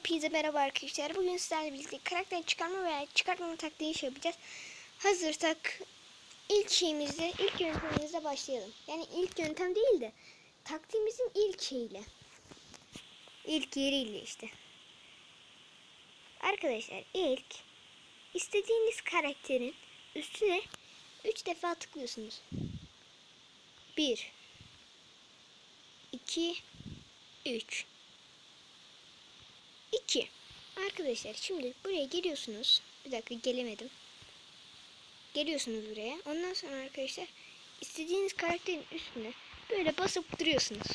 Hepinize merhaba arkadaşlar. Bugün sizlerle birlikte karakter çıkarma veya çıkartmama taktiği iş yapacağız. Hazırsak ilk şeyimizle, ilk yöntemimizle başlayalım. Yani ilk yöntem değil de taktiğimizin ilk şeyiyle. İlk yeriyle işte. Arkadaşlar ilk istediğiniz karakterin üstüne 3 defa tıklıyorsunuz. 1 2 3 2 Arkadaşlar şimdi buraya geliyorsunuz. Bir dakika gelemedim. Geliyorsunuz buraya. Ondan sonra arkadaşlar istediğiniz karakterin üstüne böyle basıp duruyorsunuz.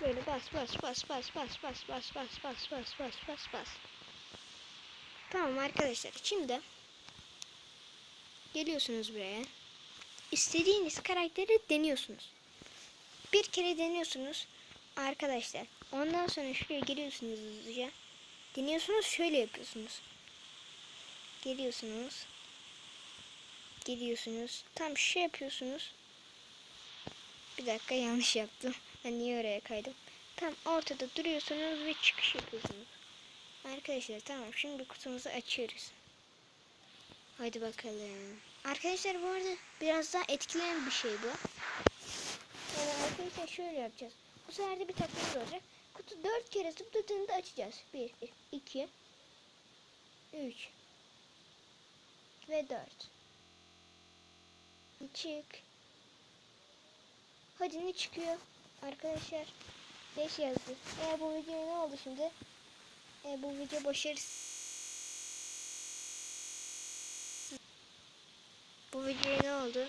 Böyle bas bas bas bas bas bas bas bas bas bas bas bas bas. Tamam arkadaşlar şimdi geliyorsunuz buraya. İstediğiniz karakteri deniyorsunuz. Bir kere deniyorsunuz arkadaşlar. Ondan sonra şuraya geliyorsunuz hızlıca. Deniyorsunuz şöyle yapıyorsunuz. Geliyorsunuz. Geliyorsunuz. Tam şey yapıyorsunuz. Bir dakika yanlış yaptım. Ben niye oraya kaydım? Tam ortada duruyorsunuz ve çıkış yapıyorsunuz. Arkadaşlar tamam şimdi kutumuzu açıyoruz. Hadi bakalım. Arkadaşlar bu arada biraz daha etkileyen bir şey bu. Yani arkadaşlar şöyle yapacağız. Bu sefer de bir taktiğimiz olacak. Kutu 4 kere zıpladığında açacağız. 1, 2, 3 ve 4. Çık. Hadi ne çıkıyor? Arkadaşlar 5 yazdı. Eğer bu video ne oldu şimdi? Eğer bu video başarısız. Bu video ne oldu?